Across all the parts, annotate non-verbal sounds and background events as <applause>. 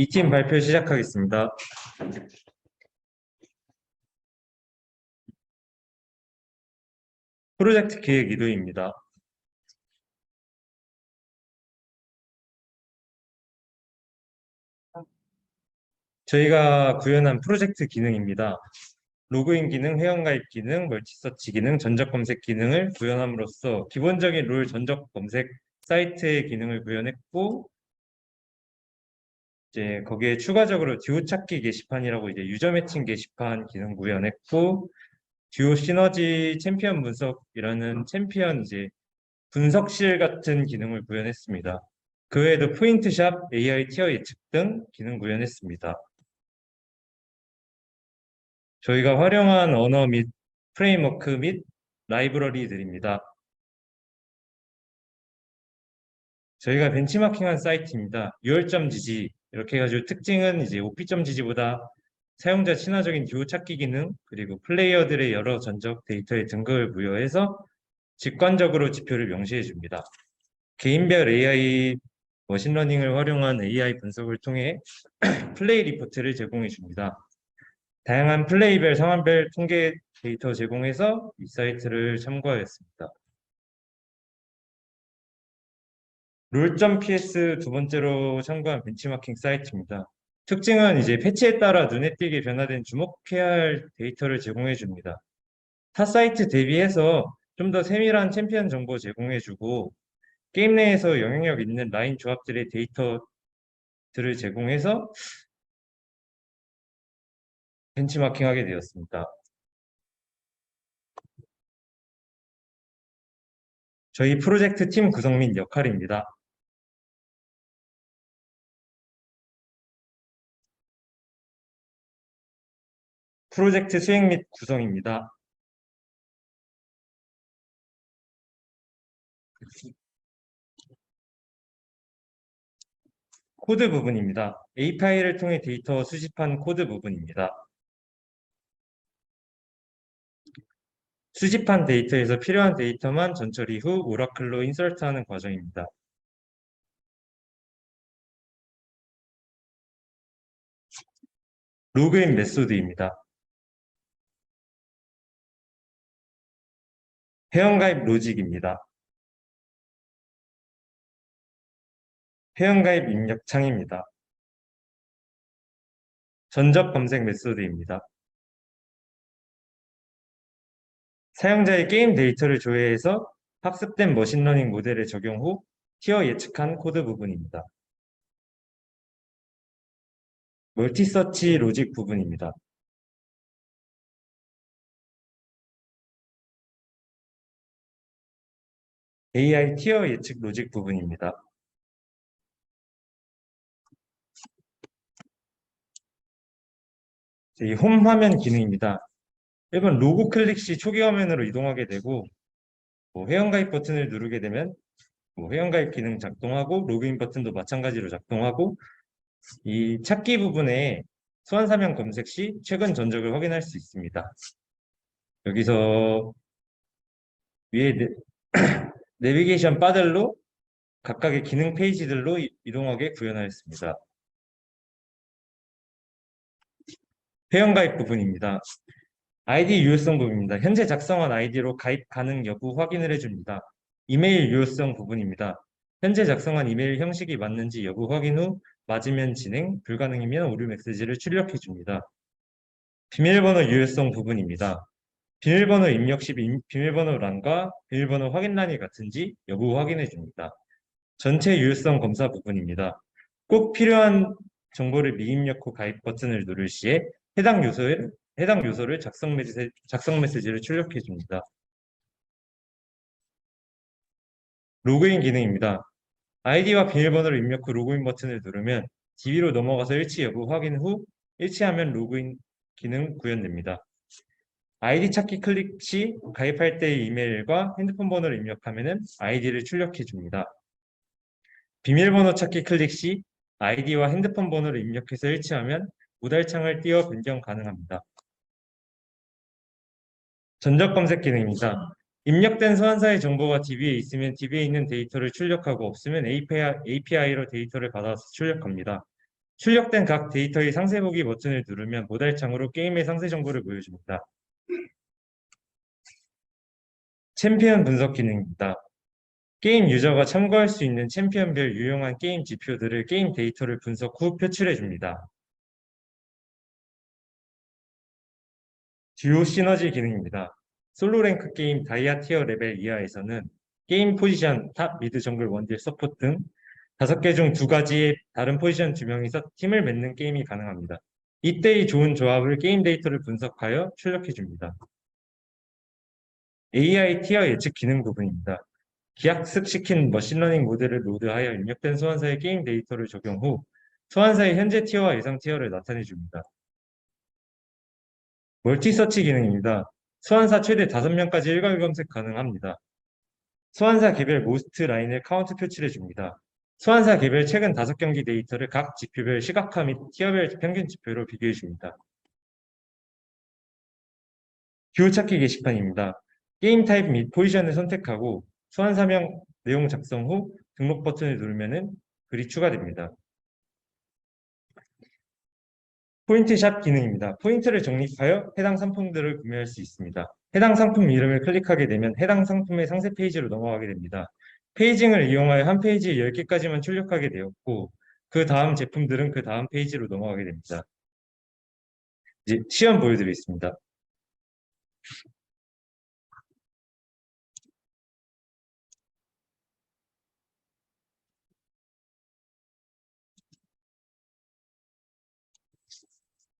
이팀 발표 시작하겠습니다. 프로젝트 기획 이도입니다. 저희가 구현한 프로젝트 기능입니다. 로그인 기능, 회원가입 기능, 멀티서치 기능, 전적 검색 기능을 구현함으로써 기본적인 롤 전적 검색 사이트의 기능을 구현했고 이제 거기에 추가적으로 듀오 찾기 게시판이라고 이제 유저 매칭 게시판 기능 구현했고 듀오 시너지 챔피언 분석이라는 챔피언 이제 분석실 같은 기능을 구현했습니다. 그 외에도 포인트샵, AI 티어 예측 등 기능 구현했습니다. 저희가 활용한 언어 및 프레임워크 및 라이브러리들입니다. 저희가 벤치마킹한 사이트입니다. 6월 지지 이렇게 해가지고 특징은 이제 OP.gg보다 사용자 친화적인 듀오 찾기 기능 그리고 플레이어들의 여러 전적 데이터의 등급을 부여해서 직관적으로 지표를 명시해 줍니다. 개인별 AI 머신러닝을 활용한 AI 분석을 통해 <clears throat> 플레이 리포트를 제공해 줍니다. 다양한 플레이별 상황별 통계 데이터 제공해서 이 사이트를 참고하였습니다. 롤.ps 두 번째로 참고한 벤치마킹 사이트입니다. 특징은 이제 패치에 따라 눈에 띄게 변화된 주목해야 할 데이터를 제공해 줍니다. 타 사이트 대비해서 좀 더 세밀한 챔피언 정보 제공해 주고 게임 내에서 영향력 있는 라인 조합들의 데이터들을 제공해서 벤치마킹하게 되었습니다. 저희 프로젝트 팀 구성 및 역할입니다. 프로젝트 수행 및 구성입니다. 코드 부분입니다. API를 통해 데이터 수집한 코드 부분입니다. 수집한 데이터에서 필요한 데이터만 전처리 후 오라클로 인서트하는 과정입니다. 로그인 메소드입니다. 회원가입 로직입니다. 회원가입 입력 창입니다. 전적 검색 메소드입니다. 사용자의 게임 데이터를 조회해서 학습된 머신러닝 모델을 적용 후 티어 예측한 코드 부분입니다. 멀티서치 로직 부분입니다. AI 티어 예측 로직 부분입니다. 이 홈 화면 기능입니다. 1번 로고 클릭 시 초기 화면으로 이동하게 되고 뭐 회원가입 버튼을 누르게 되면 뭐 회원가입 기능 작동하고 로그인 버튼도 마찬가지로 작동하고 이 찾기 부분에 소환사명 검색 시 최근 전적을 확인할 수 있습니다. 여기서 위에 네, <clears throat> 내비게이션 바들로 각각의 기능 페이지들로 이동하게 구현하였습니다. 회원가입 부분입니다. 아이디 유효성 부분입니다. 현재 작성한 아이디로 가입 가능 여부 확인을 해줍니다. 이메일 유효성 부분입니다. 현재 작성한 이메일 형식이 맞는지 여부 확인 후 맞으면 진행, 불가능이면 오류 메시지를 출력해 줍니다. 비밀번호 유효성 부분입니다. 비밀번호 입력 시 비밀번호란과 비밀번호 확인란이 같은지 여부 확인해 줍니다. 전체 유효성 검사 부분입니다. 꼭 필요한 정보를 미입력 후 가입 버튼을 누를 시에 해당 요소를 해당 요소를 작성 메시지, 작성 메시지를 출력해 줍니다. 로그인 기능입니다. 아이디와 비밀번호를 입력 후 로그인 버튼을 누르면 DB로 넘어가서 일치 여부 확인 후 일치하면 로그인 기능 구현됩니다. 아이디 찾기 클릭 시 가입할 때의 이메일과 핸드폰 번호를 입력하면 아이디를 출력해 줍니다. 비밀번호 찾기 클릭 시 아이디와 핸드폰 번호를 입력해서 일치하면 우달창을 띄워 변경 가능합니다. 전적 검색 기능입니다. 입력된 소환사의 정보가 DB에 있으면 DB에 있는 데이터를 출력하고 없으면 API, API로 데이터를 받아서 출력합니다. 출력된 각 데이터의 상세 보기 버튼을 누르면 모달창으로 게임의 상세 정보를 보여줍니다. 챔피언 분석 기능입니다. 게임 유저가 참고할 수 있는 챔피언별 유용한 게임 지표들을 게임 데이터를 분석 후 표출해 줍니다. 듀오 시너지 기능입니다. 솔로 랭크 게임 다이아 티어 레벨 이하에서는 게임 포지션, 탑, 미드, 정글, 원딜, 서포트 등 다섯 개 중 두 가지의 다른 포지션 두 명이서 팀을 맺는 게임이 가능합니다. 이때의 좋은 조합을 게임 데이터를 분석하여 출력해 줍니다. AI 티어 예측 기능 부분입니다. 기학습시킨 머신러닝 모델을 로드하여 입력된 소환사의 게임 데이터를 적용 후 소환사의 현재 티어와 예상 티어를 나타내 줍니다. 멀티 서치 기능입니다. 소환사 최대 5명까지 일괄 검색 가능합니다. 소환사 개별 모스트 라인을 카운트 표출해 줍니다. 소환사 개별 최근 5경기 데이터를 각 지표별 시각화 및 티어별 평균 지표로 비교해 줍니다. 기호 찾기 게시판입니다. 게임 타입 및 포지션을 선택하고 소환사명 내용 작성 후 등록 버튼을 누르면 글이 추가됩니다. 포인트샵 기능입니다. 포인트를 적립하여 해당 상품들을 구매할 수 있습니다. 해당 상품 이름을 클릭하게 되면 해당 상품의 상세 페이지로 넘어가게 됩니다. 페이징을 이용하여 한 페이지에 10개까지만 출력하게 되었고 그 다음 제품들은 그 다음 페이지로 넘어가게 됩니다. 이제 시험 보여드리겠습니다.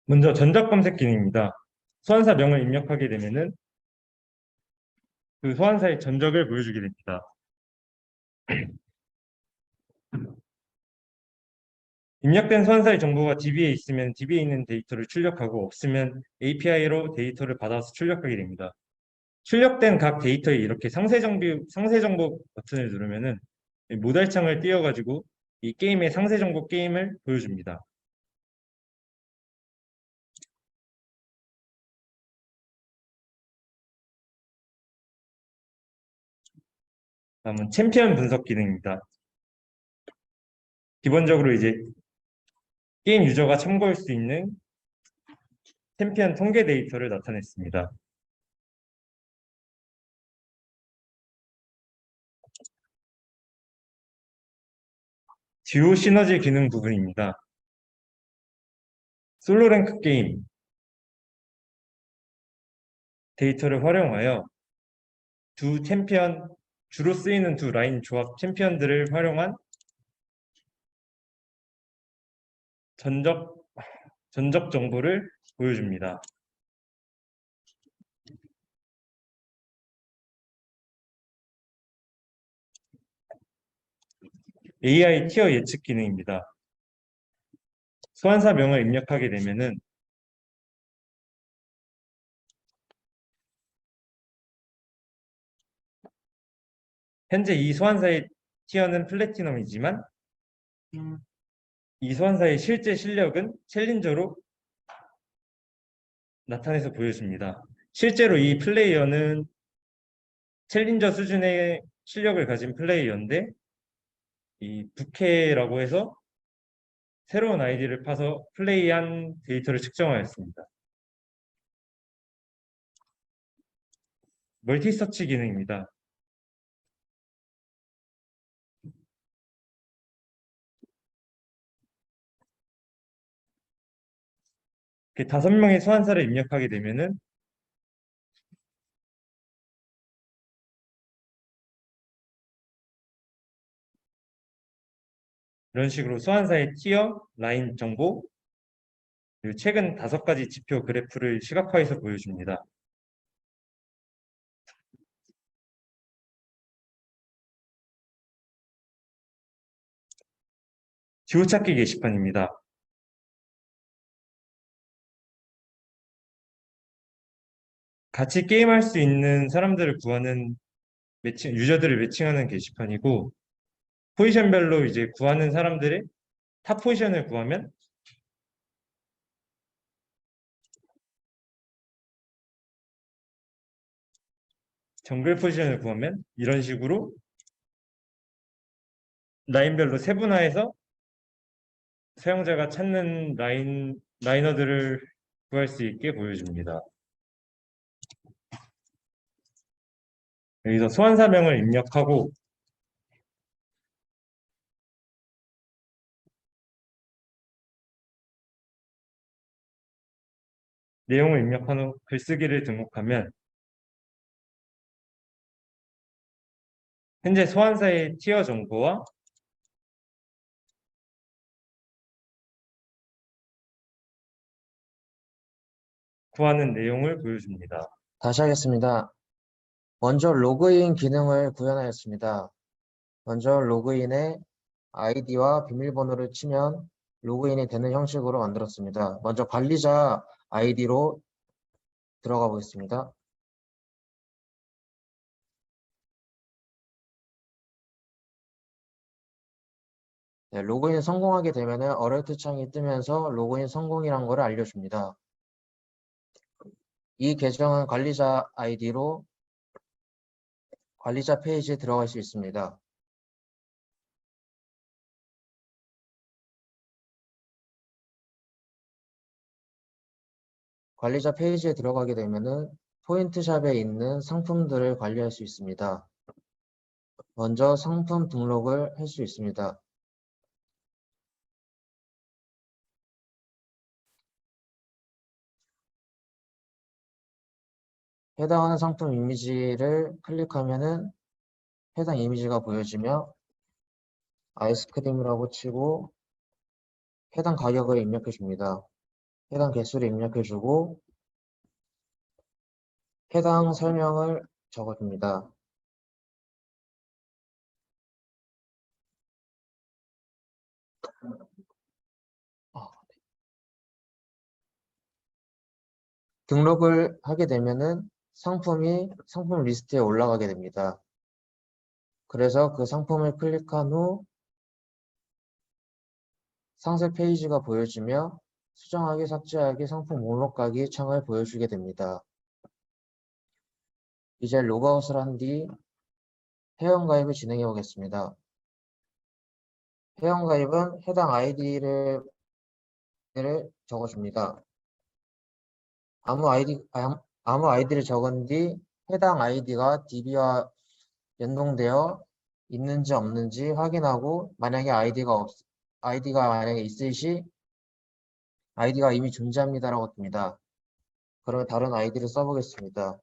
먼저 전작 검색 기능입니다. 소환사 명을 입력하게 되면은 그 소환사의 전적을 보여주게 됩니다. 입력된 소환사의 정보가 DB에 있으면 DB에 있는 데이터를 출력하고 없으면 API로 데이터를 받아서 출력하게 됩니다. 출력된 각 데이터에 이렇게 상세 정보, 상세 정보 버튼을 누르면은 모달 창을 띄워가지고 이 게임의 상세 정보 게임을 보여줍니다. 다음은 챔피언 분석 기능입니다. 기본적으로 이제 게임 유저가 참고할 수 있는 챔피언 통계 데이터를 나타냈습니다. 듀오 시너지 기능 부분입니다. 솔로 랭크 게임 데이터를 활용하여 두 챔피언 주로 쓰이는 두 라인 조합 챔피언들을 활용한 전적 전적 정보를 보여줍니다. AI 티어 예측 기능입니다. 소환사 명을 입력하게 되면은 현재 이 소환사의 티어는 플래티넘이지만 이 소환사의 실제 실력은 챌린저로 나타내서 보여줍니다. 실제로 이 플레이어는 챌린저 수준의 실력을 가진 플레이어인데 이 부캐라고 해서 새로운 아이디를 파서 플레이한 데이터를 측정하였습니다. 멀티 서치 기능입니다. 다섯 명의 소환사를 입력하게 되면은 이런 식으로 소환사의 티어, 라인 정보, 그리고 최근 다섯 가지 지표 그래프를 시각화해서 보여줍니다. 지호찾기 게시판입니다. 같이 게임할 수 있는 사람들을 구하는 매칭, 유저들을 매칭하는 게시판이고 포지션별로 이제 구하는 사람들의 탑 포지션을 구하면 정글 포지션을 구하면 이런 식으로 라인별로 세분화해서 사용자가 찾는 라인, 라이너들을 구할 수 있게 보여줍니다. 여기서 소환사명을 입력하고 내용을 입력한 후 글쓰기를 등록하면 현재 소환사의 티어 정보와 구하는 내용을 보여줍니다. 다시 하겠습니다. 먼저 로그인 기능을 구현하였습니다. 먼저 로그인에 아이디와 비밀번호를 치면 로그인이 되는 형식으로 만들었습니다. 먼저 관리자 아이디로 들어가 보겠습니다. 네, 로그인 성공하게 되면 어레트 창이 뜨면서 로그인 성공이란 것을 알려줍니다. 이 계정은 관리자 아이디로 관리자 페이지에 들어갈 수 있습니다. 관리자 페이지에 들어가게 되면은 포인트샵에 있는 상품들을 관리할 수 있습니다. 먼저 상품 등록을 할 수 있습니다. 해당하는 상품 이미지를 클릭하면은 해당 이미지가 보여지며 아이스크림이라고 치고 해당 가격을 입력해 줍니다. 해당 개수를 입력해 주고 해당 설명을 적어 줍니다. 등록을 하게 되면은 상품이 상품 리스트에 올라가게 됩니다. 그래서 그 상품을 클릭한 후 상세 페이지가 보여지며 수정하기, 삭제하기, 상품 목록 가기 창을 보여주게 됩니다. 이제 로그아웃을 한 뒤 회원가입을 진행해 보겠습니다. 회원가입은 해당 아이디를 적어줍니다. 아무 아이디, 아, 아무 아이디를 적은 뒤 해당 아이디가 DB와 연동되어 있는지 없는지 확인하고 만약에 아이디가 없, 아이디가 만약에 있을 시 아이디가 이미 존재합니다라고 뜹니다. 그러면 다른 아이디를 써보겠습니다.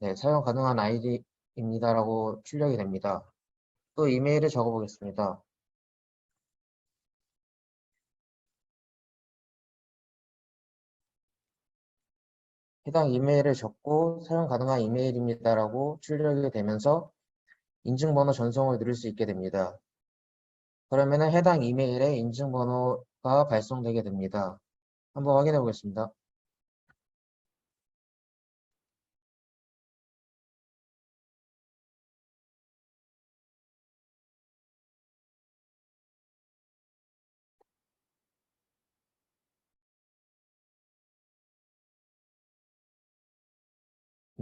네, 사용 가능한 아이디입니다라고 출력이 됩니다. 또 이메일을 적어보겠습니다. 해당 이메일을 적고 사용 가능한 이메일입니다라고 출력이 되면서 인증번호 전송을 누릴 수 있게 됩니다. 그러면 해당 이메일에 인증번호가 발송되게 됩니다. 한번 확인해 보겠습니다.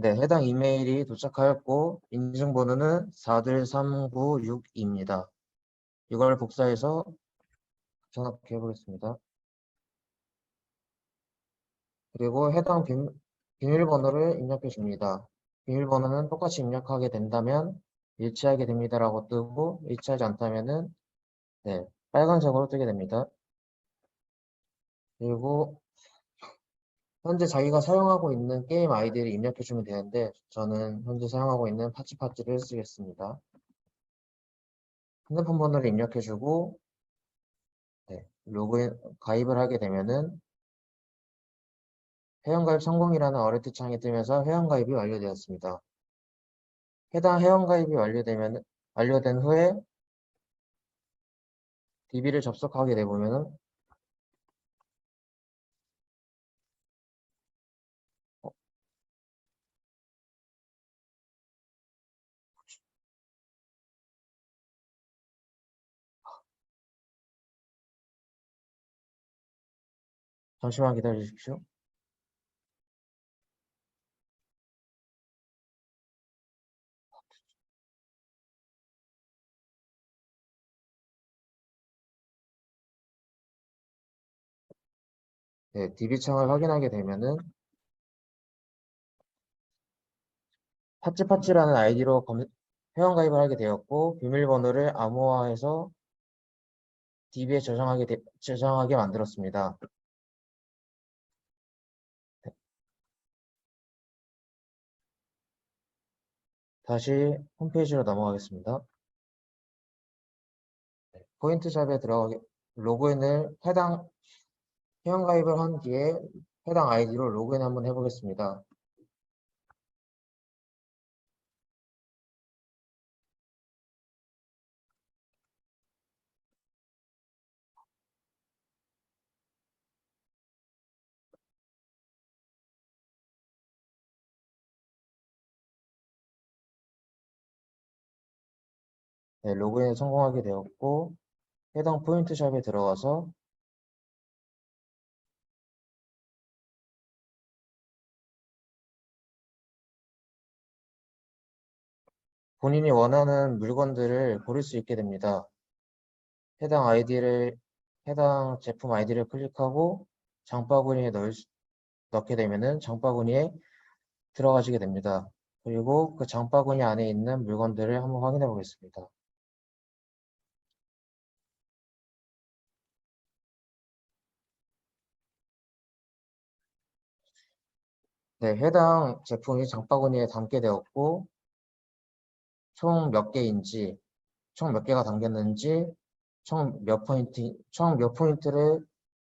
네, 해당 이메일이 도착하였고 인증번호는 413962입니다. 이걸 복사해서 전압해 보겠습니다. 그리고 해당 비밀, 비밀번호를 입력해 줍니다. 비밀번호는 똑같이 입력하게 된다면 일치하게 됩니다라고 뜨고 일치하지 않다면은 네, 빨간색으로 뜨게 됩니다. 그리고 현재 자기가 사용하고 있는 게임 아이디를 입력해 주면 되는데 저는 현재 사용하고 있는 파치파치를 쓰겠습니다. 핸드폰 번호를 입력해 주고 네, 로그인 가입을 하게 되면은 회원가입 성공이라는 어레트 창이 뜨면서 회원가입이 완료되었습니다. 해당 회원가입이 완료되면 완료된 후에 DB를 접속하게 되보면 잠시만 기다려 주십시오. 네, DB창을 확인하게 되면은 파츠파츠라는 아이디로 검, 회원가입을 하게 되었고 비밀번호를 암호화해서 DB에 저장하게 되- 저장하게 만들었습니다. 다시 홈페이지로 넘어가겠습니다. 네, 포인트 샵에 들어가게 로그인을 해당 회원가입을 한 뒤에 해당 아이디로 로그인 한번 해보겠습니다. 네, 로그인에 성공하게 되었고 해당 포인트샵에 들어가서 본인이 원하는 물건들을 고를 수 있게 됩니다. 해당 아이디를 해당 제품 아이디를 클릭하고 장바구니에 넣을 수- 넣게 되면은 장바구니에 들어가시게 됩니다. 그리고 그 장바구니 안에 있는 물건들을 한번 확인해 보겠습니다. 네, 해당 제품이 장바구니에 담게 되었고 총 몇 개인지, 총 몇 개가 담겼는지, 총 몇 포인트, 총 몇 포인트를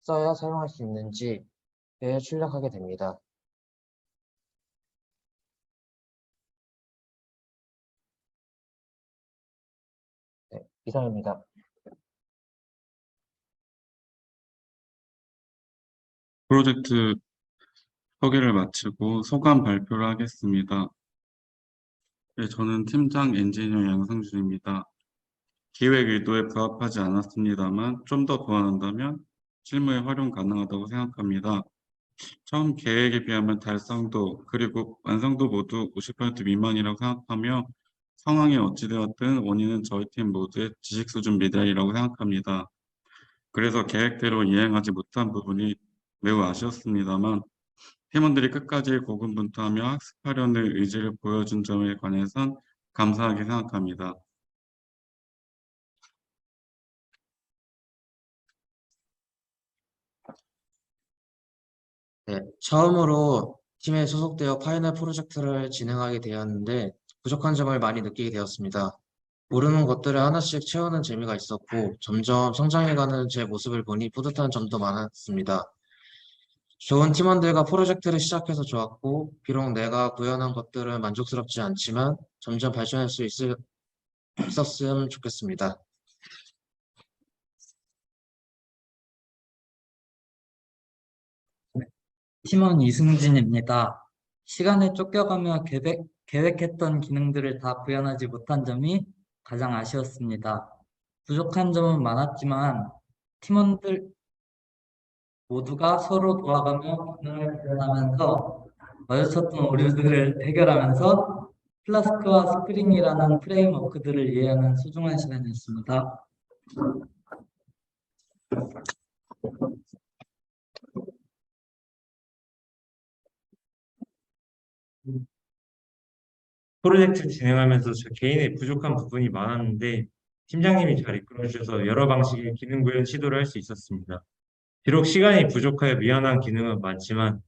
써야 사용할 수 있는지에 출력하게 됩니다. 네, 이상입니다. 프로젝트 소개를 마치고 소감 발표를 하겠습니다. 네, 저는 팀장 엔지니어 양상준입니다. 기획 의도에 부합하지 않았습니다만 좀 더 보완한다면 실무에 활용 가능하다고 생각합니다. 처음 계획에 비하면 달성도 그리고 완성도 모두 50% 미만이라고 생각하며 상황이 어찌되었든 원인은 저희 팀 모두의 지식 수준 미달이라고 생각합니다. 그래서 계획대로 이행하지 못한 부분이 매우 아쉬웠습니다만 팀원들이 끝까지 고군분투하며 학습하려는 의지를 보여준 점에 관해선 감사하게 생각합니다. 네, 처음으로 팀에 소속되어 파이널 프로젝트를 진행하게 되었는데 부족한 점을 많이 느끼게 되었습니다. 모르는 것들을 하나씩 채우는 재미가 있었고 점점 성장해가는 제 모습을 보니 뿌듯한 점도 많았습니다. 좋은 팀원들과 프로젝트를 시작해서 좋았고 비록 내가 구현한 것들은 만족스럽지 않지만 점점 발전할 수 있을, 있었으면 좋겠습니다. 팀원 이승진입니다. 시간에 쫓겨가며 계획, 계획했던 기능들을 다 구현하지 못한 점이 가장 아쉬웠습니다. 부족한 점은 많았지만 팀원들 모두가 서로 도와가며 기능을 구현하면서 마주쳤던 오류들을 해결하면서 플라스크와 스프링이라는 프레임워크들을 이해하는 소중한 시간이었습니다. 프로젝트 진행하면서 저 개인의 부족한 부분이 많았는데 팀장님이 잘 이끌어 주셔서 여러 방식의 기능 구현 시도를 할 수 있었습니다. 비록 시간이 부족하여 미안한 기능은 많지만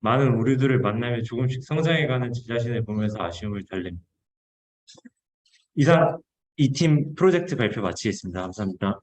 많은 오류들을 만나며 조금씩 성장해가는 제 자신을 보면서 아쉬움을 달랩니다. 이상 이 팀 프로젝트 발표 마치겠습니다. 감사합니다.